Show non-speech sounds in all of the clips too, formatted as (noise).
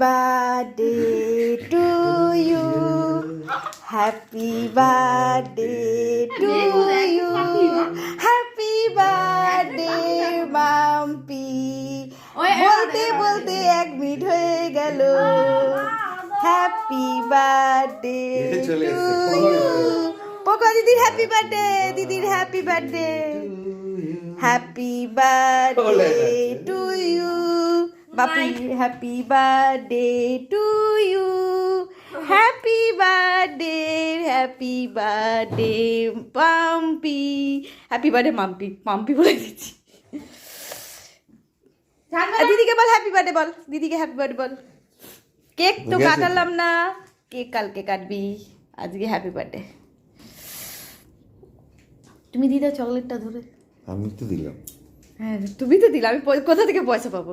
Birthday to you happy birthday to you happy birthday Mampi বলতে বলতে এক minute হয়ে গেল। Happy birthday to. ইউ পোকা দিদির হ্যাপি বার্থডে দিদির happy birthday happy birthday to you Bapi happy birthday to you happy birthday happy birthday Pampi happy birthday Mampi Mampi বলে দিচ্ছি। দিদিকে বল হ্যাপি বার্থডে বল। দিদিকে হ্যাপি বার্থডে বল। Cake তো কাটালাম না। কেক কালকে কাটবি। আজকে হ্যাপি বার্থডে তুমি দিদা চকলেটটা ধরে। আমি তো দিলাম। হ্যাঁ তুমি তো দিলে, আমি কোথা থেকে পয়সা পাবো?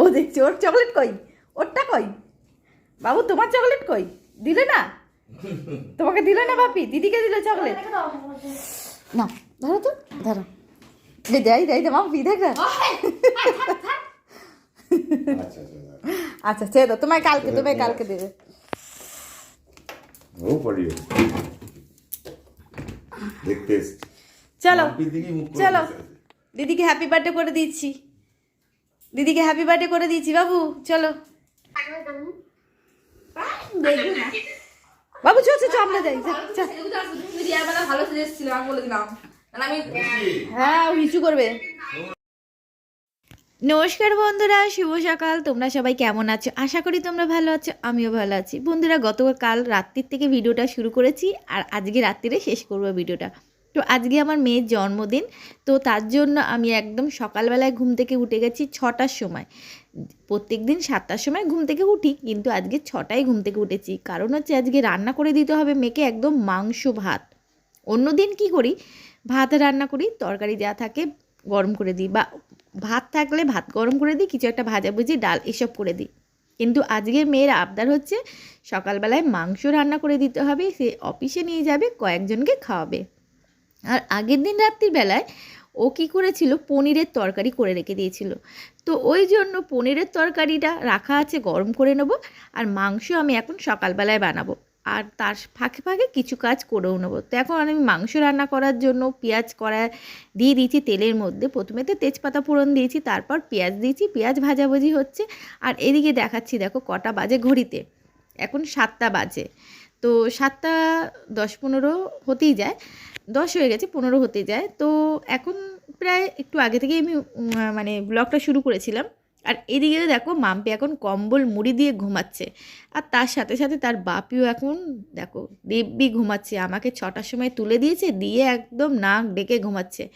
ও দেখছি, ওর চকলেট কই? ওরটা কই? বাবু, তোমার চকলেট কই? দিলে না? তোমাকে দিলে না বাপি? দিদিকে দিলে চকলেট না, ধরো তো, ধরো। দেয় দেয় দে মাম্পি দেখ আচ্ছা সে তো তোমায় কালকে তোমায় কালকে দেবে। ও পড়িও দেখতে চলো চলো। দিদিকে হ্যাপি বার্থডে করে দিচ্ছি। দিদিকে হ্যাপি বার্থডে করে দিচ্ছি বাবু চলো। বাবু চল চল আমরা যাই হ্যাঁ হিচু করবে। নমস্কার বন্ধুরা শুভ সকাল। তোমরা সবাই কেমন আছো? আশা করি তোমরা ভালো আছো আমিও ভালো আছি। বন্ধুরা গতকাল রাত্রির থেকে ভিডিওটা শুরু করেছি আর আজকে রাত্রিরে শেষ করব ভিডিওটা। তো আজকে আমার মেয়ের জন্মদিন, তো তার জন্য আমি একদম সকালবেলায় ঘুম থেকে উঠে গেছি ছটার সময়। প্রত্যেক দিন সাতটার সময় ঘুম থেকে উঠি, কিন্তু আজকে ছটায় ঘুম থেকে উঠেছি। কারণ হচ্ছে আজকে রান্না করে দিতে হবে মেয়েকে একদম মাংস ভাত। অন্য দিন কী করি? ভাত রান্না করি, তরকারি যা থাকে গরম করে দিই বা ভাত থাকলে ভাত গরম করে দিই, কিছু একটা ভাজাভুজি ডাল এসব করে দিই। কিন্তু আজকের মেয়ের আবদার হচ্ছে সকালবেলায় মাংস রান্না করে দিতে হবে, সে অফিসে নিয়ে যাবে, কয়েকজনকে খাওয়াবে। আর আগের দিন রাত্রির বেলায় ও কী করেছিল? পনিরের তরকারি করে রেখে দিয়েছিল। তো ওই জন্য পনিরের তরকারিটা রাখা আছে, গরম করে নেব আর মাংস আমি এখন সকালবেলায় বানাবো। আর তার ফাঁকে ফাঁকে কিছু কাজ করেও নেব। তো এখন আমি মাংস রান্না করার জন্য পেঁয়াজ কড়া দিয়ে দিয়েছি তেলের মধ্যে। প্রথমে তো তেজপাতা ফোড়ন দিয়েছি, তারপর পেঁয়াজ দিয়েছি। পেঁয়াজ ভাজাভাজি হচ্ছে। আর এদিকে দেখাচ্ছি, দেখো কটা বাজে ঘড়িতে। এখন সাতটা বাজে। তো সাতটা দশ পনেরো হতেই যায়। দশ হয়ে গেছে, পনেরো হতে যায়। তো এখন প্রায় একটু আগে থেকেই আমি মানে ব্লগটা শুরু করেছিলাম। আর এদিকে দেখো, মাম্পি এখন কম্বল মুড়ি দিয়ে ঘুমাচ্ছে। আর তার সাথে সাথে তার বাপিও এখন, দেখো দিব্যি ঘুমাচ্ছে। আমাকে ছটার সময় তুলে দিয়েছে, দিয়ে একদম নাক ডেকে ঘুমাচ্ছে।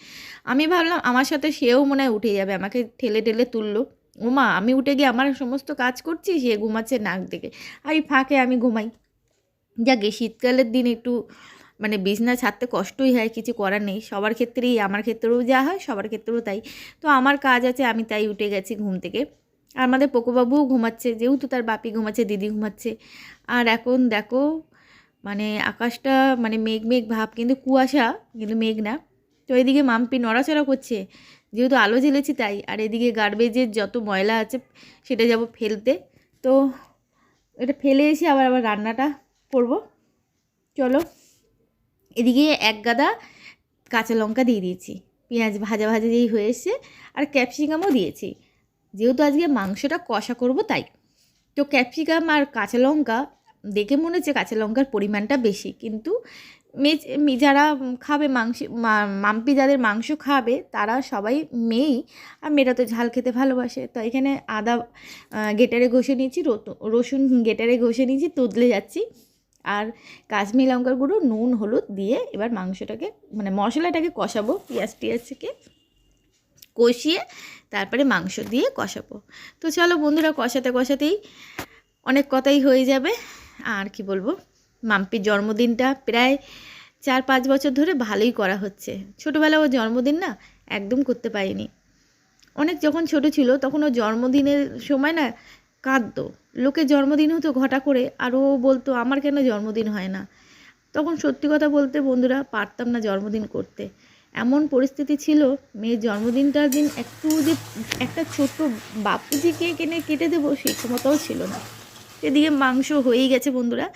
আমি ভাবলাম, আমার সাথে সেও মনে হয় উঠে যাবে, আমাকে ঠেলে ঠেলে তুললো। ওমা, আমি উঠে গিয়ে আমার সমস্ত কাজ করছি, সে ঘুমাচ্ছে নাক ডেকে। আর ফাঁকে আমি ঘুমাই। যাকে শীতকালের দিন একটু মানে বিছনা ছাড়তে কষ্টই হয়, কিছু করার নেই। সবার ক্ষেত্রেই, আমার ক্ষেত্রেও যা হয়, সবার ক্ষেত্রেও তাই। তো আমার কাজ আছে, আমি তাই উঠে গেছি ঘুম থেকে। আর আমাদের পোকোবাবুও ঘুমাচ্ছে, যেহেতু তার বাপি ঘুমাচ্ছে, দিদি ঘুমাচ্ছে। আর এখন দেখো মানে আকাশটা মানে মেঘ মেঘ ভাব, কিন্তু কুয়াশা, কিন্তু মেঘ না। তো এদিকে মাম্পি নড়াচড়া করছে, যেহেতু আলো জ্বেলেছি তাই। আর এদিকে গার্বেজের যত ময়লা আছে, সেটা যাব ফেলতে। তো এটা ফেলে এসে আবার আবার রান্নাটা করব। চলো। এদিকে এক গাদা কাঁচা লঙ্কা দিয়ে দিয়েছি। পেঁয়াজ ভাজা ভাজা যেই হয়ে আর ক্যাপসিকামও দিয়েছি। যেহেতু আজকে মাংসটা কষা করব তাই। তো ক্যাপসিকাম আর কাঁচা লঙ্কা, দেখে মনে হচ্ছে কাঁচা লঙ্কার পরিমাণটা বেশি। কিন্তু মে- যারা খাবে মাংস মাম্পি যাদের মাংস খাবে, তারা সবাই মেয়েই, আর মেয়েরা তো ঝাল খেতে ভালোবাসে। তো এখানে আদা গেটারে ঘষে নিয়েছি রসুন গেটারে ঘষে নিয়েছি তুদলে যাচ্ছি। আর কাশ্মীর লঙ্কার গুঁড়ো, নুন, হলুদ দিয়ে এবার মাংসটাকে মানে মশলাটাকে কষাবো, পেঁয়াজ টিয়াজকে কষিয়ে তারপরে মাংস দিয়ে কষাবো। তো চলো বন্ধুরা, কষাতে কষাতেই অনেক কথাই হয়ে যাবে। আর কি বলব, মাম্পির জন্মদিনটা প্রায় চার পাঁচ বছর ধরে ভালোই করা হচ্ছে। ছোটোবেলা ও জন্মদিন না একদম করতে পারিনি। অনেক যখন ছোট ছিল, তখন ও জন্মদিনের সময় না কাঁদতো। লোকে জন্মদিন হতো ঘটা করে, আর ও বলতো, আমার কেন জন্মদিন হয় না? তখন সত্যি কথা বলতে, বন্ধুরা, পারতাম না জন্মদিন করতে। এমন পরিস্থিতি ছিল, মেয়ের জন্মদিনটার দিন একটু যে একটা ছোট্ট বাপুজিকে কেনে কেটে দেবো, সেই ক্ষমতাও ছিল না। এদিকে মাংস হয়েই গেছে, বন্ধুরা।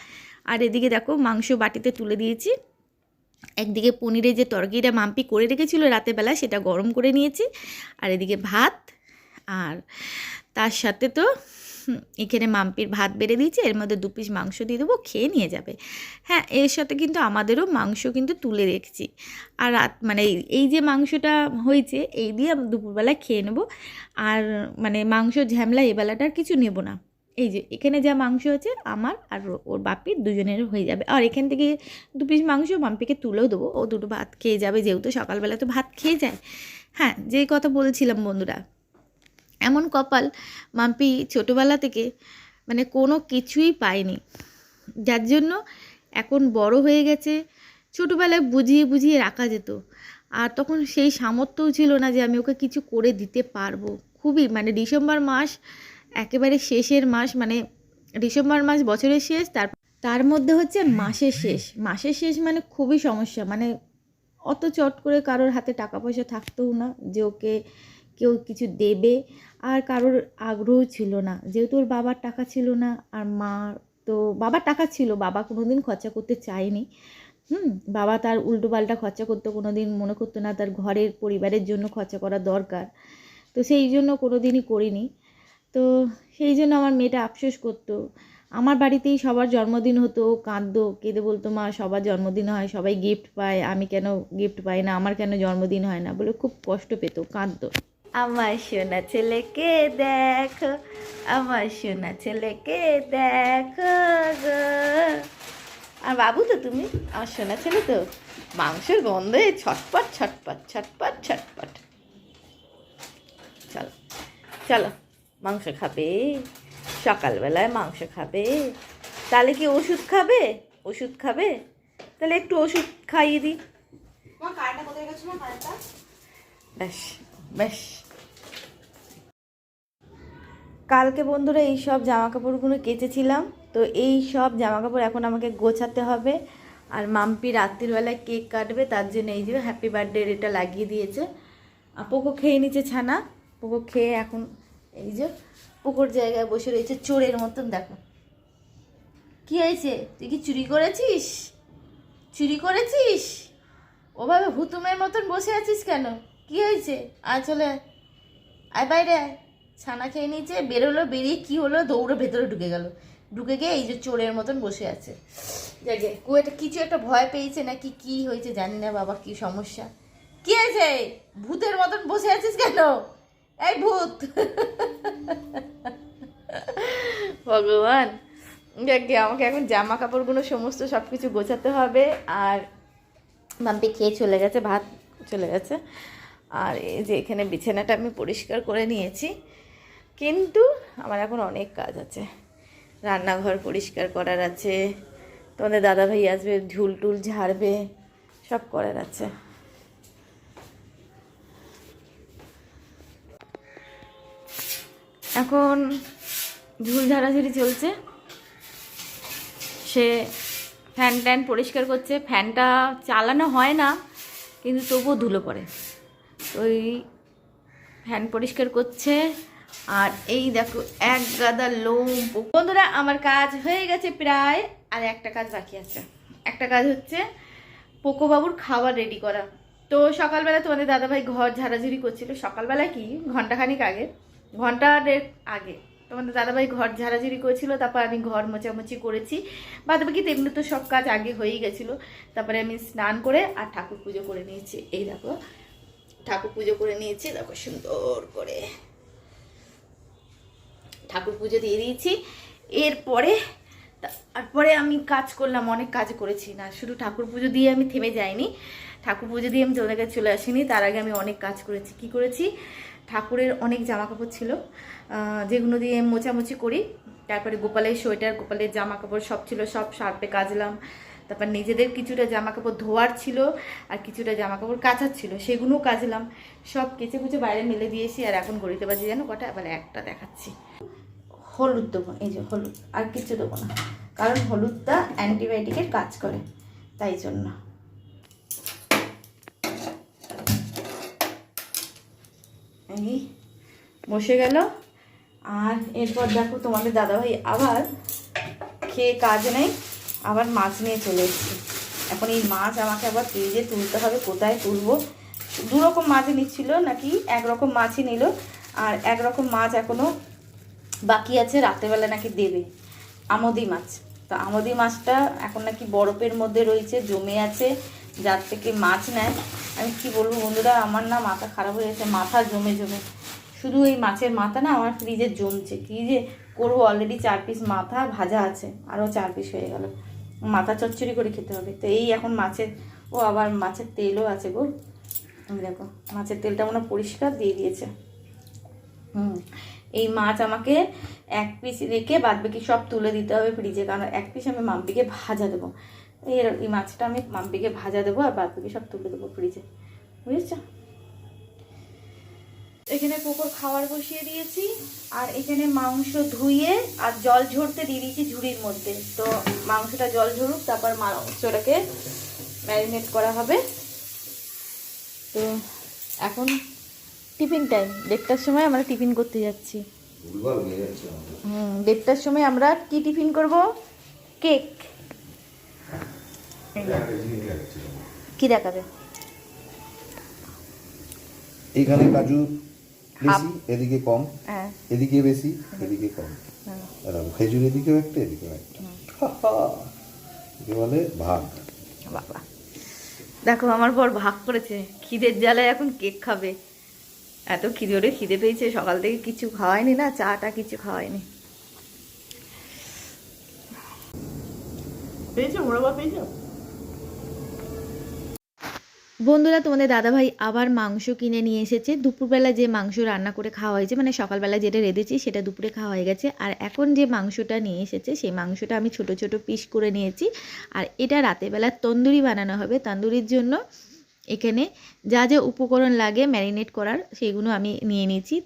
আর এদিকে দেখো, মাংস বাটিতে তুলে দিয়েছি। একদিকে পনিরের যে তরকারিটা মাম্পি করে রেখেছিল রাতের বেলা সেটা গরম করে নিয়েছি। আর এদিকে ভাত, আর তার সাথে তো এখানে মাম্পির ভাত বেড়ে দিয়েছি, এর মধ্যে দু পিস মাংস দিয়ে দেবো, খেয়ে নিয়ে যাবে। হ্যাঁ এর সাথে কিন্তু আমাদেরও মাংস কিন্তু তুলে রেখেছি। আর রাত মানে এই- যে মাংসটা হয়েছে, এই দিয়ে দুপুরবেলা খেয়ে নেব। আর মানে মাংস বেলাটা আর কিছু নেব না। এই যে, এখানে যা মাংস আছে, আমার আর ওর বাপির দুজনের হয়ে যাবে। আর এখান থেকে দু পিস মাংস মাম্পিকে তুলেও দেবো। ও দুটো ভাত খেয়ে যাবে, যেহেতু সকালবেলা তো ভাত খেয়ে যায়। হ্যাঁ যেই কথা বলছিলাম বন্ধুরা এমন কপাল মাম্পি ছোটোবেলা থেকে মানে কোনো কিছুই পায়নি। যার জন্য এখন বড় হয়ে গেছে, ছোটোবেলায় বুঝিয়ে বুঝিয়ে রাখা যেত। আর তখন সেই সামর্থ্যও ছিল না যে আমি ওকে কিছু করে দিতে পারব। খুবই মানে ডিসেম্বর মাস, একেবারে শেষের মাস মানে ডিসেম্বর মাস বছরের শেষ, তার তার মধ্যে হচ্ছে মাসের শেষ। মাসের শেষ মানে খুবই সমস্যা মানে অত চট করে কারোর হাতে টাকা পয়সা থাকতেও না যে ওকে কেউ কিছু দেবে। আর কারোর আগ্রহ ছিল না। যেহেতু ওর বাবার টাকা ছিল না, আর মা তো বাবার টাকা ছিল, বাবা কোনো দিন খরচা করতে চায়নি। হুম, বাবা তার উল্টো পাল্টা খরচা করতে কোনো দিন মনে করতো না তার ঘরের পরিবারের জন্য খরচা করা দরকার। তো সেই জন্য কোনো দিনই করিনি। তো সেই জন্য আমার মেয়েটা আফসোস করতো। আমার বাড়িতেই সবার জন্মদিন হতো কাঁদতো, কেঁদে বলতো, মা, সবার জন্মদিন হয়, সবাই গিফট পায়, আমি কেন গিফট পাই না? আমার কেন জন্মদিন হয় না? বলে খুব কষ্ট পেত, কাঁদতো। আমার সোনা ছেলেকে দেখো আমার সোনা ছেলেকে দেখো গো। আর বাবু তো তুমি আমার সোনা ছেলে তো। মাংসের গন্ধে ছটপট ছটপট ছটপট ছটপট। চলো চলো মাংস খাবে সকালবেলায় মাংস খাবে। তাহলে কি ওষুধ খাবে? ওষুধ খাবে? তাহলে একটু ওষুধ খাইয়ে দিই। তোমার কারেন্টটা কোথায় গেছিল কারেন্টটা বেশ বেশ কালকে বন্ধুরা এই সব জামা কাপড়গুলো কেচেছিলাম, তো এই সব জামা কাপড় এখন আমাকে গোছাতে হবে। আর মাম্পি রাত্রিবেলায় কেক কাটবে, তার জন্য এই যে হ্যাপি বার্থডে এটা লাগিয়ে দিয়েছে। আর পোকো খেয়ে নিচ্ছে ছানা। পোকো খেয়ে এখন এই যে পোকোর জায়গায় বসে রয়েছে চোরের মতন, দেখো। কি হয়েছে? তুই কি চুরি করেছিস? চুরি করেছিস? ওভাবে হুতুমের মতন বসে আছিস কেন? কি হয়েছে? আয় চলে। আয় বাইরে আয়। ছানা খেয়ে নিয়েছে বেরোলো বেরিয়ে কি হলো, দৌড়ে ভেতরে ঢুকে গেল। ঢুকে গিয়ে এই যে চোরের মতন বসে আছে। জাগে কুয়েটা কিছু একটা ভয় পেয়েছে নাকি কি হয়েছে জানি না, বাবা কি সমস্যা। কি হয়েছে? ভূতের মতন বসে আছিস কেন? এই ভূত! ভগবান। যাকে আমাকে এখন জামা কাপড়গুলো সমস্ত সব কিছু গোছাতে হবে। আর মাম্পি খেয়ে চলে গেছে, ভাত চলে গেছে। আর এই যে এখানে বিছানাটা আমি পরিষ্কার করে নিয়েছি। কিন্তু আমার এখন অনেক কাজ আছে। রান্নাঘর পরিষ্কার করার আছে, তোমাদের দাদাভাই আসবে ঝুল টুল ঝাড়বে, সব করার আছে। এখন ঝুল ঝাড়াঝুড়ি চলছে। সে ফ্যান ট্যান পরিষ্কার করছে, ফ্যানটা চালানো হয় না, কিন্তু তবুও ধুলো পড়ে। তো ওই ফ্যান পরিষ্কার করছে আর এই দেখো, এক গাদা লোম বন্ধুরা, আমার কাজ হয়ে গেছে প্রায়। আর একটা কাজ বাকি আছে। একটা কাজ হচ্ছে পোকোবাবুর খাবার রেডি করা। তো সকালবেলা তোমাদের দাদাভাই ঘর ঝাড়াঝুড়ি করছিল। সকালবেলা কি? ঘন্টাখানিক আগে। ঘণ্টা আগে। তোমাদের দাদাভাই ঘর ঝাড়াঝুড়ি করেছিল, তারপর আমি ঘর মোচামুচি করেছি। বাদ বাকি তেমনি তো সব কাজ আগে হয়েই গেছিল। তারপরে আমি স্নান করে আর ঠাকুর পুজো করে নিয়েছি। এই দেখো, ঠাকুর পুজো করে নিয়েছি। দেখো সুন্দর করে। ঠাকুর পুজো দিয়ে দিয়েছি। এরপরে, তারপরে আমি কাজ করলাম, অনেক কাজ করেছি না, শুধু ঠাকুর পুজো দিয়ে আমি থেমে যাইনি। ঠাকুর পুজো দিয়ে আমি তোমাদের কাছে চলে আসিনি, তার আগে আমি অনেক কাজ করেছি। কি করেছি? ঠাকুরের অনেক জামা কাপড় ছিল যেগুলো দিয়ে মোচামুচি করি। তারপরে গোপালের সোয়েটার, গোপালের জামা কাপড় সব ছিল, সব সার্পে কাচলাম তারপর নিজেদের কিছুটা জামা কাপড় ধোয়ার ছিল, আর কিছুটা জামা কাপড় কাচার ছিল, সেগুলোও কাচলাম সব কেচে কুচে বাইরে মেলে দিয়েছি, আর এখন গড়িতে বাজে যেন কটা এবার একটা দেখাচ্ছি। হলুদ দেবো, এই যে হলুদ, আর কিছু দেবো না। কারণ হলুদটা অ্যান্টিবায়োটিকের কাজ করে, তাই জন্য। এই বসে গেল। আর এরপর দেখো তোমাদের দাদাভাই আবার খেয়ে কাজ নেই, আবার মাছ নিয়ে চলে এসছে। এখন এই মাছ আমাকে আবার ফ্রিজে তুলতে হবে, কোথায় তুলবো? দু রকম মাছ নিচ্ছিল, নাকি এক রকম মাছই নিল, আর এক রকম মাছ এখনও বাকি আছে রাত্রেবেলা নাকি দেবে। আমদি মাছ। তো আমদি মাছটা এখন নাকি বরফের মধ্যে রয়েছে, জমে আছে, যার থেকে মাছ নেয়। আমি কি বলব বন্ধুরা, আমার না মাথা খারাপ হয়ে গেছে, মাথা জমে জমে। শুধু এই মাছের মাথা না, আমার ফ্রিজে জমছে। কি যে করব অলরেডি চার পিস মাথা ভাজা আছে, আরও চার পিস হয়ে গেল। মাথা চচ্চড়ি করে খেতে হবে। তো এই এখন মাছের, ও আবার মাছের তেলও আছে গো। দেখো, মাছের তেলটা মনে পরিষ্কার দিয়ে দিয়েছে। হুম। এই মাছ আমাকে এক পিস রেখে বাদ বাকি সব তুলে দিতে হবে ফ্রিজে কারণ এক পিস আমি মাম্পিকে ভাজা দেবো। এই এই মাছটা আমি মাম্পিকে ভাজা দেবো আর বাদ বাকি সব তুলে দেবো ফ্রিজে বুঝেছ? এখানে কুকুর খাবার বসিয়ে দিয়েছি, আর এখানে মাংস ধুয়ে আর জল ঝরতে দিয়ে দিয়েছি ঝুড়ির মধ্যে। তো মাংসটা জল ঝরুক, তারপর মাংসটাকে ম্যারিনেট করা হবে। তো এখন টিফিন টাইম দেড়টার সময় আমরা টিফিন করতে যাচ্ছি। হুম দেড়টার সময় আমরা কি টিফিন করব? কেক। কি দেখাবে? এইখানে কাজু বেশি এদিকে কম হ্যাঁ। এদিকে বেশি এদিকে কম। হ্যাঁ। খেজুর এদিকেও একটা এদিকেও একটা। একে বলে ভাগ। বাবা। দেখো আমার বর ভাগ করেছে। খিদের জ্বালায় এখন কেক খাবে। এত খিদে খিদে পেয়েছে সকাল থেকে কিছু খাওয়ায়নি না চাটা কিছু খাওয়ায়নি। বন্ধুরা তোমাদের দাদাভাই আবার মাংস কিনে নিয়ে এসেছে। দুপুরবেলা যে মাংস রান্না করে খাওয়া হয়েছে মানে সকালবেলা যেটা রেঁধেছি সেটা দুপুরে খাওয়া হয়ে গেছে। আর এখন যে মাংসটা নিয়ে এসেছে সেই মাংসটা আমি ছোট ছোট পিস করে নিয়েছি। আর এটা রাতেরবেলা তন্দুরি বানানো হবে তন্দুরির জন্য এখানে যা যা উপকরণ লাগে ম্যারিনেট করার সেগুলো আমি নিয়ে নিয়েছি।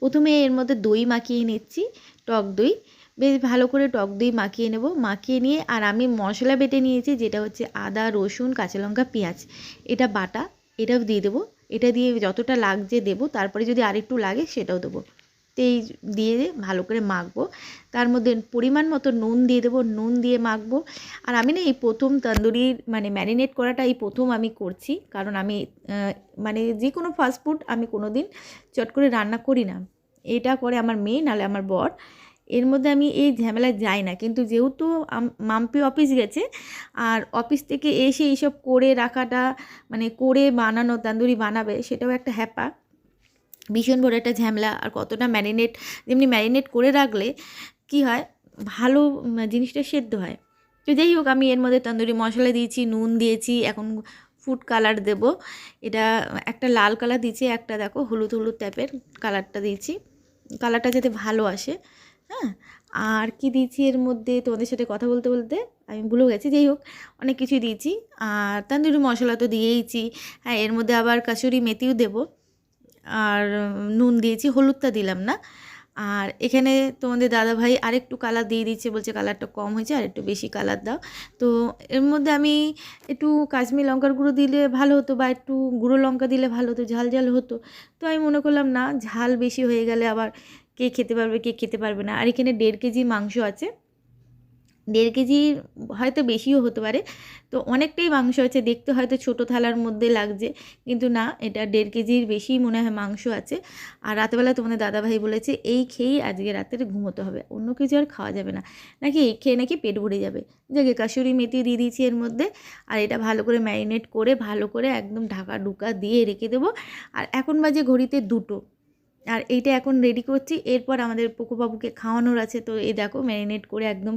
প্রথমে এর মধ্যে দই মাখিয়ে নিচ্ছি, টক দই। বেশ ভালো করে টক দই মাখিয়ে নেব। মাখিয়ে নিয়ে আর আমি মশলা বেটে নিয়েছি যেটা হচ্ছে আদা, রসুন, কাঁচা লঙ্কা, পেঁয়াজ। এটা বাটা, এটাও দিয়ে দেবো। এটা দিয়ে যতটা লাগছে দেবো। তারপরে যদি আর একটু লাগে সেটাও দেবো। তো এই দিয়ে ভালো করে মাখবো। তার মধ্যে পরিমাণ মতো নুন দিয়ে দেবো, নুন দিয়ে মাখবো। আর আমি না এই প্রথম তন্দুরির মানে ম্যারিনেট করাটা এই প্রথম আমি করছি। কারণ আমি মানে যে কোনো ফাস্টফুড আমি কোনো দিন চট করে রান্না করি না। এটা করে আমার মেয়ে, নাহলে আমার বর। এর মধ্যে আমি এই ঝামেলায় যাই না। কিন্তু যেহেতু মাম্পি অফিস গেছে, আর অফিস থেকে এসে এইসব করে রাখাটা মানে করে বানানো, তান্দুরি বানাবে, সেটাও একটা হ্যাপা। ভীষণ বড় একটা ঝামেলা আর কতটা ম্যারিনেট যেমনি ম্যারিনেট করে রাখলে কি হয়? ভালো জিনিসটা সেদ্ধ হয়। তো যাই হোক, আমি এর মধ্যে তন্দুরি মশলা দিয়েছি, নুন দিয়েছি, এখন ফুড কালার দেব। এটা একটা লাল কালার দিয়েছি, একটা দেখো হলুদ হলুদ টাইপের কালারটা দিয়েছি। কালারটা যাতে ভালো আসে হ্যাঁ? আর কি দিয়েছি এর মধ্যে? তোমাদের সাথে কথা বলতে বলতে আমি ভুলে গেছি। যাই হোক, অনেক কিছুই দিয়েছি। আর তান্দুরি মশলা তো দিয়েইছি। হ্যাঁ এর মধ্যে আবার কাসুরি মেথিও দেবো। আর নুন দিয়েছি, হলুদটা দিলাম না। আর এখানে তোমাদের দাদাভাই আরেকটু কালার দিয়ে দিচ্ছে বলছে কালারটা কম হয়েছে, আর একটু বেশি কালার দাও। তো এর মধ্যে আমি একটু কাশ্মীর লঙ্কার গুঁড়ো দিলে ভালো হতো বা একটু গুঁড়ো লঙ্কা দিলে ভালো হতো, ঝাল ঝাল হতো। তো আমি মনে করলাম, না, ঝাল বেশি হয়ে গেলে আবার কে খেতে পারবে, কে খেতে পারবে না। আর এখানে দেড় কেজি মাংস আছে। দেড় কেজি হয়তো বেশিও হতে পারে। তো অনেকটাই মাংস আছে, দেখতে হয়তো ছোট থালার মধ্যে লাগছে, কিন্তু না, এটা দেড় কেজির বেশি মনে হয় মাংস আছে। আর রাতেবেলা তোমাদের দাদাভাই বলেছে, এই খেয়েই আজকে রাতের ঘুমোতে হবে, অন্য কিছু আর খাওয়া যাবে না। নাকি এই খেয়ে নাকি পেট ভরে যাবে। যাকে কাশুরি মেথি দিয়ে দিয়েছি এর মধ্যে, আর এটা ভালো করে ম্যারিনেট করে, ভালো করে একদম ঢাকা ঢুকা দিয়ে রেখে দেবো। আর এখন বাজে ঘড়িতে দুটো, আর এইটা এখন রেডি করছি। এরপর আমাদের পুকুবাবুকে খাওয়ানোর আছে, তো এই দেখো ম্যারিনেট করে একদম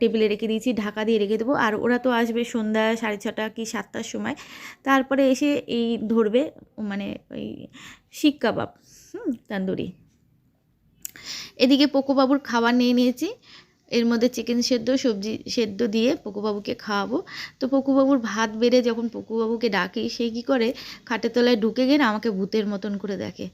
টেবিলে রেখে দিয়েছি, ঢাকা দিয়ে রেখে দেবো। আর ওরা তো আসবে সন্ধ্যা সাড়ে ছটা কি সাতটার সময়। তারপরে এসে এই ধরবে মানে ওই শিক কাবাব, হুম, তান্দুরি। এদিকে পোকোবাবুর খাবার নিয়ে নিয়েছি। এর মধ্যে চিকেন সেদ্ধ, সবজি সেদ্ধ দিয়ে পকুবাবুকে খাওয়াবো। তো পকুবাবুর ভাত বেড়ে যখন পকুবাবুকে ডাকি, সে কী করে? খাটের তলায় ঢুকে না আমাকে ভূতের মতন করে দেখে।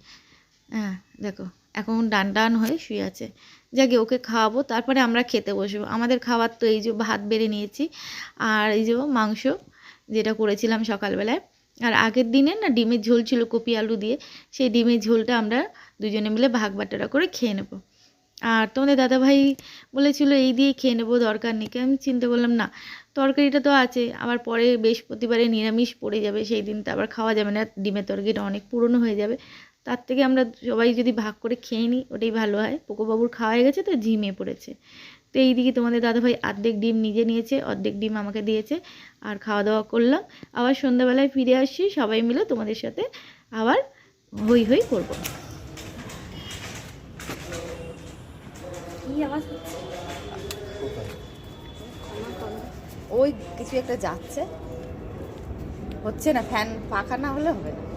হ্যাঁ দেখো, এখন ডান ডান হয়ে শুয়ে আছে। যাকে ওকে খাওয়াবো, তারপরে আমরা খেতে বসবো। আমাদের খাবার তো এই যে ভাত বেড়ে নিয়েছি, আর এই যে মাংস যেটা করেছিলাম সকালবেলায়। আর আগের দিনে না ডিমের ঝোল ছিল কপি আলু দিয়ে, সেই ডিমের ঝোলটা আমরা দুজনে মিলে ভাগ বাটারা করে খেয়ে নেব। আর তোমাদের দাদাভাই বলেছিল, এই দিয়ে খেয়ে নেব, দরকার নেই। আমি চিন্তা করলাম, না, তরকারিটা তো আছে, আবার পরে বৃহস্পতিবারে নিরামিষ পড়ে যাবে, সেই দিনটা আবার খাওয়া যাবে না, ডিমের তরকারিটা অনেক পুরনো হয়ে যাবে। তার থেকে আমরা সবাই যদি ভাগ করে খেয়ে নিই ওটাই ভালো হয়। পোকোবাবুর খাওয়া হয়ে গেছে তো ঝিমিয়ে পড়েছে। তো এই দিকে তোমাদের দাদাভাই অর্ধেক ডিম নিজে নিয়েছে অর্ধেক ডিম আমাকে দিয়েছে আর খাওয়া দাওয়া করলাম। আবার সন্ধ্যাবেলায় ফিরে আসছি সবাই মিলে তোমাদের সাথে আবার হই হই করব। ওই কিছু একটা যাচ্ছে। হচ্ছে না ফ্যান পাখা না হলে হবে না।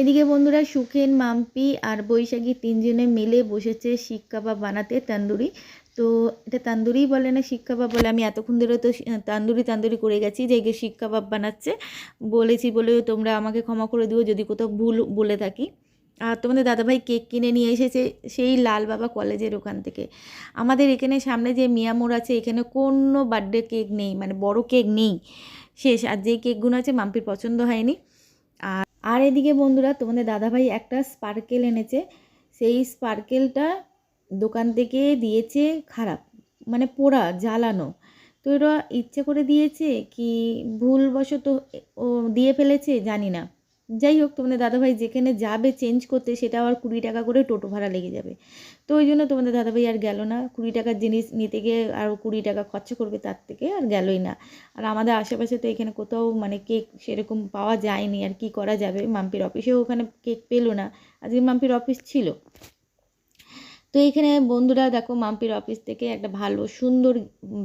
এদিকে বন্ধুরা সুখেন, মাম্পি আর বৈশাখী তিনজনে মিলে বসেছে শিক কাবাব বানাতে তান্দুরি। তো এটা তান্দুরি বলে না শিক কাবাব বলে? আমি এতক্ষণ ধরে তো তান্দুরি তান্দুরি করে গেছি যে একে শিক কাবাব বানাচ্ছে। বলেছি বলে তোমরা আমাকে ক্ষমা করে দিও যদি কোথাও ভুল বলে থাকি। আর তোমাদের দাদাভাই কেক কিনে নিয়ে এসেছে সেই লাল বাবা কলেজের ওখান থেকে। আমাদের এখানে সামনে যে মিয়ামোড় আছে, এখানে কোনো বার্থডে কেক নেই মানে বড় কেক নেই। শেষ, আর যেই কেকগুলো আছে, মাম্পির পছন্দ হয়নি। আর এদিকে বন্ধুরা, তোমাদের দাদাভাই একটা স্পার্কেল এনেছে। সেই স্পার্কেলটা দোকান থেকে দিয়েছে খারাপ মানে পোড়া, জ্বালানো। তো এরা ইচ্ছে করে দিয়েছে কি ভুলবশত ও, দিয়ে ফেলেছে, জানি না। যাই হোক, তোমাদের দাদাভাই যেখানে যাবে চেঞ্জ করতে, সেটা আবার কুড়ি টাকা করে টোটো ভাড়া লেগে যাবে। তো ওই জন্য তোমাদের দাদাভাই আর গেল না। কুড়ি টাকার জিনিস নিতে গিয়ে আরও কুড়ি টাকা খরচা করবে, তার থেকে আর গেলই না। আর আমাদের আশেপাশে তো এখানে কোথাও মানে কেক সেরকম পাওয়া যায়নি, আর কি করা যাবে? মাম্পির অফিসেও ওখানে কেক পেল না। আজকে মাম্পির অফিস ছিল। তো এখানে বন্ধুরা দেখো মাম্পির অফিস থেকে একটা ভালো, সুন্দর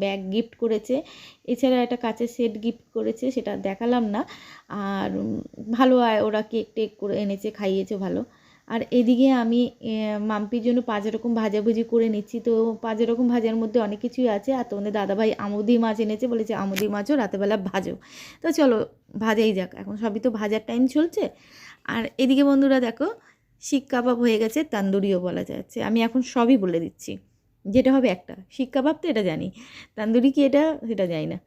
ব্যাগ গিফট করেছে। এছাড়া একটা কাচের সেট গিফট করেছে, সেটা দেখালাম না। আর ভালো ওরা কেক টেক করে এনেছে, খাইয়েছে ভালো। আর এদিকে আমি মাম্পির জন্য পাঁচ রকম ভাজাভুজি করে নিচ্ছি। তো পাঁচ রকম ভাজার মধ্যে অনেক কিছুই আছে। আর তোমাদের দাদাভাই আমুদি মাছ এনেছে বলেছে, আমুদি মাছও রাতেবেলা ভাজো। তো চলো, ভাজাই যাক। এখন সবই তো ভাজার টাইম চলছে। আর এদিকে বন্ধুরা দেখো শিক কাবাব হয়ে গেছে, তান্দুরিও বলা যাচ্ছে। আমি এখন সবই বলে দিচ্ছি। যেটা হবে একটা। শিক কাবাব তো এটা জানি। তান্দুরি কি এটা? সেটা জানি না।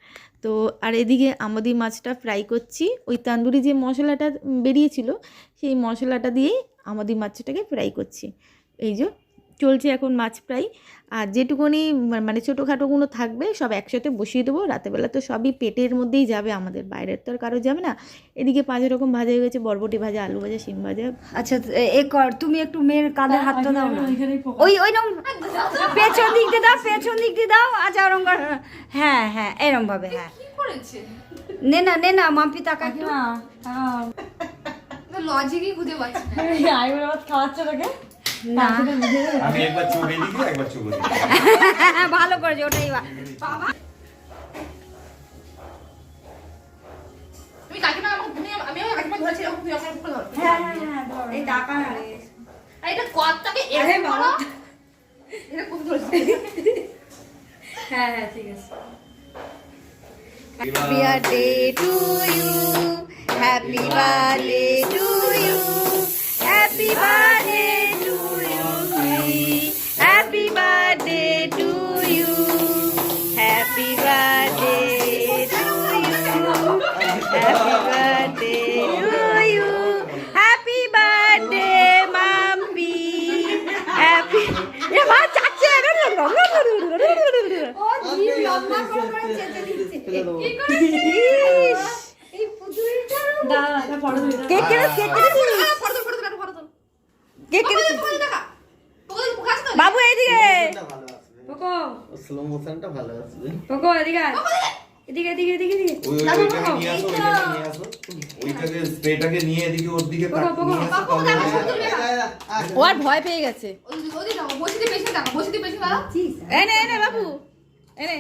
তো আর এদিকে আমাদের মাছটা ফ্রাই করছি। ওই তান্দুরি যে মশলাটা বেরিয়েছিল, সেই মশলাটা দিয়েই আমাদের মাছটাকে ফ্রাই করছি। এই যে চলছে এখন মাছ প্রায় আর যেটুকুনি মানে ছোটোখাটোগুলো থাকবে সব একসাথে বসিয়ে দেবো। রাতেবেলা তো সবই পেটের মধ্যেই যাবে আমাদের বাইরের তো আর কারও যাবে না। এদিকে পাঁচ রকম ভাজা হয়ে গেছে বরবটি ভাজা আলু ভাজা শিম ভাজা। আচ্ছা এ- কর তুমি একটু মেয়ের কাঁধে হাতটা দাও না। ওই ওই রকম পেছন দিক দিয়ে দাও পেছন দিক দিয়ে দাও আচ্ছা ওরম কর। হ্যাঁ হ্যাঁ এরম ভাবে হ্যাঁ। নে না নে না মাম্পি একটু। লজিকই খুঁজে পাচ্ছি না। না আমি একবার চোখ এদিকে একবার চোখ হ্যাঁ (laughs) ভালো করেছে ওটাই বা- তুমি কাকিমা আমাকে তুমি কাকিমা ধরেছি এরকম তুমি আমার উপরে ধরো। হ্যাঁ হ্যাঁ হ্যাঁ ধরো। এই টাকা আর এটা কতটাকে এরকম করো এটা খুব ধরেছি। হ্যাঁ হ্যাঁ ঠিক আছে। Happy birthday to you. Happy birthday to you. Happy birthday (laughs) বাবু এইদিকে। পোকো। স্লো মোশনটা ভালো আসবে। পোকো এদিকে এদিকে। এদিকে এদিকে এদিকে ওই ওই ওইটাকে নিয়ে আসো ওইটাকে নিয়ে আসো। ওইটাকে স্প্রেটাকে নিয়ে এদিকে ওর দিকে। ও আর ভয় পেয়ে গেছে। বসিতে পেছনে দেখো বসিতে পেছনে দাঁড়াও এনে এনে বাবু। এনে।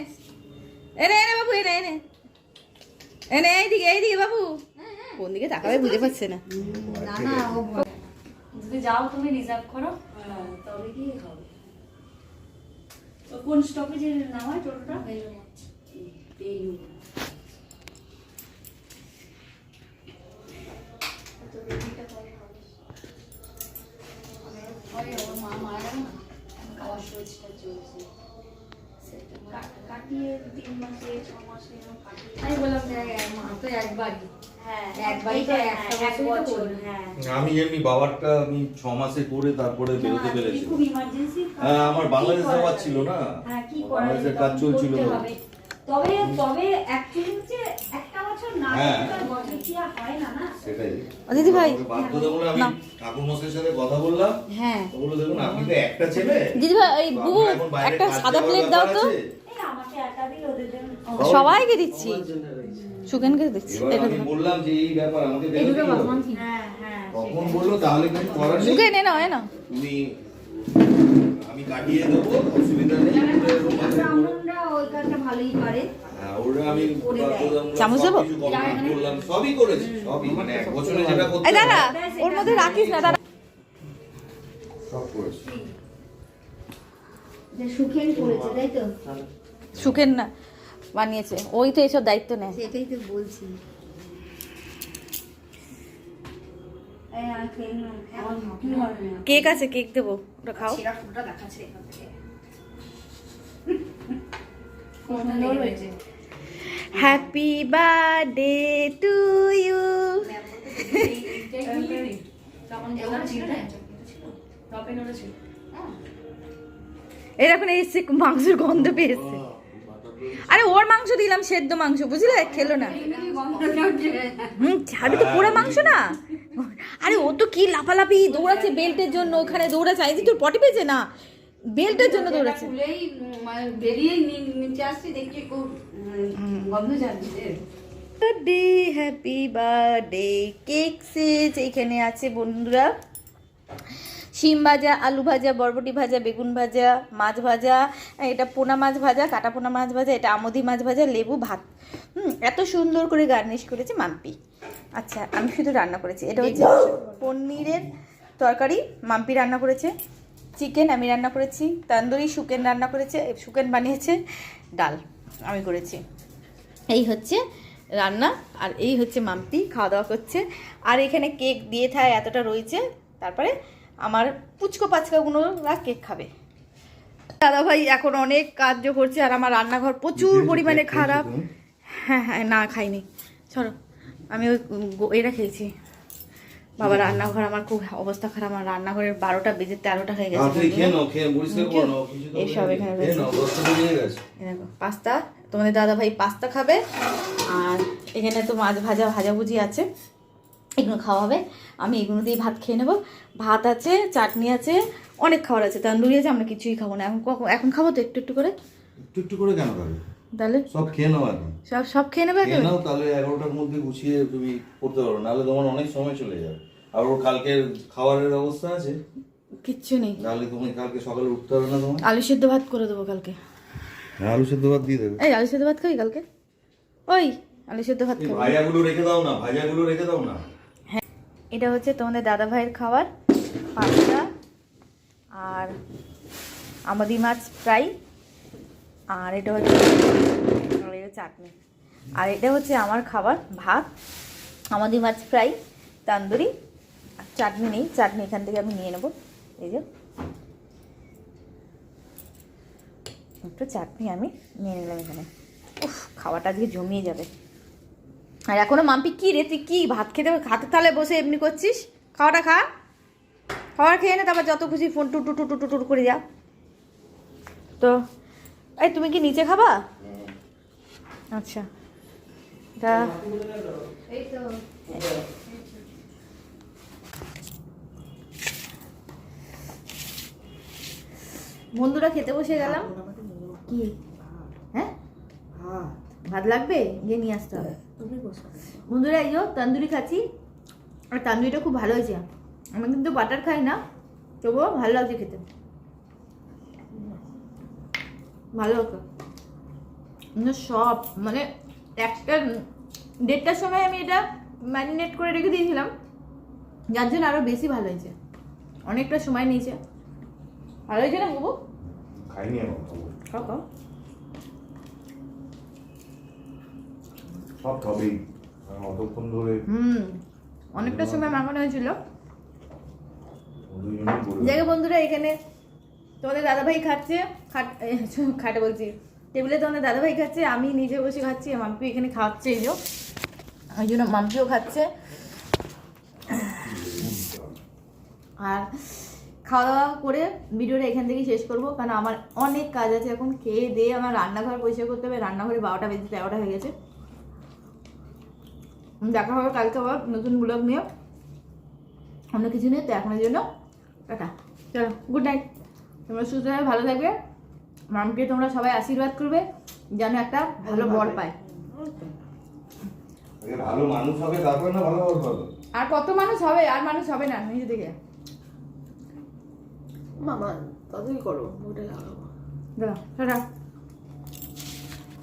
এনে এনে বাবু এনে এনে। এনে এইদিকে এইদিকে বাবু। কোন দিকে তাকাবে বুঝে পাচ্ছে না। যদি যাও তুমি রিজার্ভ করো। তবে কি হবে। কোন স্টপেজে নামায় টোটোটা? পেয়ু কাটিয়ে তিন মাসে ছ মাসে আমি বললাম তো একবারই আমি এমনি বাবারটা আমি ছ মাসে করে তারপরে বেরোতে পেরেছি হ্যাঁ, আমার বাংলাদেশ যাওয়ার ছিল না। হ্যাঁ বাংলাদেশের কাজ চলছিল। তবে তবে অ্যাকচুয়ালি হচ্ছে হ্যাঁ। হয় না না সেটাই। ও দিদি ভাই। আমাকে বাধ্যতামূলক আমি না। ঠাকুর মশাইয়ের সাথে কথা বললাম। হ্যাঁ। তো বলল দেখুন আপনি তো একটা দিদি ভাই এই বুবু আপনার এখন বাইরে একটা সাদা প্লেট দাও তো। সবাইকে দিচ্ছি। সুকেনকে দিচ্ছি। বললাম যে এই ব্যাপার আমাকে ঠিক। হ্যাঁ হ্যাঁ তখন বলল তাহলে কিছু করার নেই। সুকেন এ নাও এ নাও। আমি কাটিয়ে দেবো অসুবিধা নেই। ভালোই করে হ্যাঁ, চামচ দেবো? মানে এক বছরে যেটা করতে এই দাদা ওর মধ্যে রাখিস না দাদা সব করেছি। যে সুখেন না বানিয়েছে ওই তো এইসব দায়িত্ব নেয়। সেটাই তো বলছি। কেক আছে কেক দেবো ওটা খাও। দেখাচ্ছে হ্যাপি বার্থডে টু ইউ এরকম এসছে মাংসের গন্ধ পেয়েছে। আরে ওর মাংস দিলাম সেদ্ধ মাংস বুঝলে? খেলো না। হুম ছাড়ি তো পুরো মাংস না? আরে ও তো কি লাফালাফি দৌড়াচ্ছে বেল্টের জন্য ওখানে দৌড়াচ্ছে। আইজি তোর পটি পেয়েছে না? বেল্টের জন্য দৌড়াচ্ছে খুলেই মানে বেরিয়ে নিচে আসছি দেখছি খুব গন্ধ যাচ্ছে। বার্থডে হ্যাপি বার্থডে কেক সেজ এইখানে আছে বন্ধুরা। শিম ভাজা আলু ভাজা বরবটি ভাজা বেগুন ভাজা মাছ ভাজা এটা পোনা মাছ ভাজা কাটা পোনা মাছ ভাজা এটা আমদি মাছ ভাজা লেবু ভাত। হুম এত সুন্দর করে গার্নিশ করেছে মাম্পি। আচ্ছা আমি শুধু রান্না করেছি। এটা হচ্ছে পনিরের তরকারি মাম্পি রান্না করেছে। চিকেন আমি রান্না করেছি তান্দুরি সুকেন রান্না করেছে সুকেন বানিয়েছে ডাল আমি করেছি। এই হচ্ছে রান্না আর এই হচ্ছে মাম্পি খাওয়া দাওয়া করছে। আর এখানে কেক দিয়ে থায় এতটা রয়েছে তারপরে আমার পুচকো পাচকাগুলোরা কেক খাবে। দাদা ভাই এখন অনেক কার্য করছে আর আমার রান্নাঘর প্রচুর পরিমাণে খারাপ। হ্যাঁ হ্যাঁ না খাইনি। চলো আমি ওই এটা খেয়েছি। বাবা রান্নাঘর আমার খুব অবস্থা খারাপ। আমার রান্নাঘরের বারোটা বেজে তেরোটা হয়ে গেছে। এইসব এখানে পাস্তা। তোমাদের দাদা ভাই পাস্তা খাবে। আর এখানে তো মাছ ভাজা ভাজাভুজি আছে। এগুলো খাওয়া হবে আমি এগুলো দিয়ে ভাত খেয়ে নেব। ভাত আছে চাটনি আছে অনেক খাবার আছে। তান্দুরি আছে আমরা কিছুই খাব না। এখন কখন এখন খাব তো একটু একটু করে? একটু একটু করে কেন খাবে? তাহলে? সব খেয়ে নাও এখন। সব সব খেয়ে নেবে খেয়ে নাও তাহলে এগারোটার মধ্যে গুছিয়ে তুমি করতে পারো নাহলে তোমার অনেক সময় চলে যাবে। আর ওর কালকে খাবারের অবস্থা আছে। কিচ্ছু নেই। তাহলে তুমি কালকে সকালে উঠতে হবে না তোমার আলু সেদ্ধ ভাত করে দেবো কালকে। হ্যাঁ আলু সেদ্ধ ভাত দিয়ে দেবে। এই আলু সেদ্ধ ভাত খাবি কালকে? ওই আলু সেদ্ধ ভাত খাবি। ভাজাগুলো রেখে দাও না ভাজাগুলো রেখে দাও না। হ্যাঁ এটা হচ্ছে তোমাদের দাদা ভাইয়ের খাবার পাস্তা আর আমাদি মাছ ফ্রাই। আর এটা হচ্ছে চাটনি। আর এটা হচ্ছে আমার খাবার, ভাত। আমাদি মাছ ফ্রাই, তান্দুরি, আর চাটনি নেই। চাটনি এখান থেকে আমি নিয়ে নেব। এই যে। একটু চাটনি আমি নিয়ে নিলাম এখানে। উফ খাওয়াটা আজকে জমিয়ে যাবে। আর এখনও মাম্পি, কি রে তুই কি ভাত খেতে হাতের তালে বসে এমনি করছিস? খাওয়াটা খা। খাবার খেয়ে নে, তারপর যত খুশি ফোন টু টু টু টু টু করে যা। তো এই, তুমি কি নিচে খাবা? আচ্ছা। তা বন্ধুরা খেতে বসে গেলাম। কি? হ্যাঁ? ভাত লাগবে? গিয়ে নিয়ে আসতে হবে। বন্ধুরা, এই তন্দুরি খাচ্ছি। আর তান্দুরিটা খুব ভালো হয়েছে। আমি কিন্তু বাটার খাই না, তবুও ভালো লাগছে খেতে। ভালো হতো সব মানে একটা দেড়টার সময় আমি এটা ম্যারিনেট করে রেখে দিয়েছিলাম। যার জন্য আরও বেশি ভালো হয়েছে। অনেকটা সময় নিয়েছে। ভালো হয়েছে না বাবু? খাইনি খাও খাও। সব খাবেই। অতক্ষণ ধরে হুম অনেকটা সময় মাখানো হয়েছিল। বন্ধুরা এখানে তোমাদের দাদাভাই খাচ্ছে, খাট খাটে বলছি। টেবিলে তো আমাদের দাদাভাই খাচ্ছে, আমি নিজে বসে খাচ্ছি মাম্পি এখানে খাওয়াচ্ছে এই ওই জন্য মাম্পিও খাচ্ছে। আর খাওয়া দাওয়া করে ভিডিওটা এখান থেকেই শেষ করব, কারণ আমার অনেক কাজ আছে এখন, খেয়ে দিয়ে আমার রান্নাঘর পরিষ্কার করতে হবে, রান্নাঘরে বারোটা বেজে তেরোটা হয়ে গেছে। দেখা হবে কালকে আবার নতুন ব্লগ নিয়ে। অন্য কিছু নেই, তো এখনের জন্য টাটা। চলো গুড নাইট তোমরা সুস্থ থাকবে ভালো থাকবে। মামকে তোমরা সবাই আশীর্বাদ করবে যেন একটা ভালো বর পায়। ভালো মানুষ হবে তারপর না ভালো বর পাবে? আর কত মানুষ হবে আর মানুষ হবে না নিজে থেকে। মামা তাড়াতাড়ি করো ওটাই দাঁড়া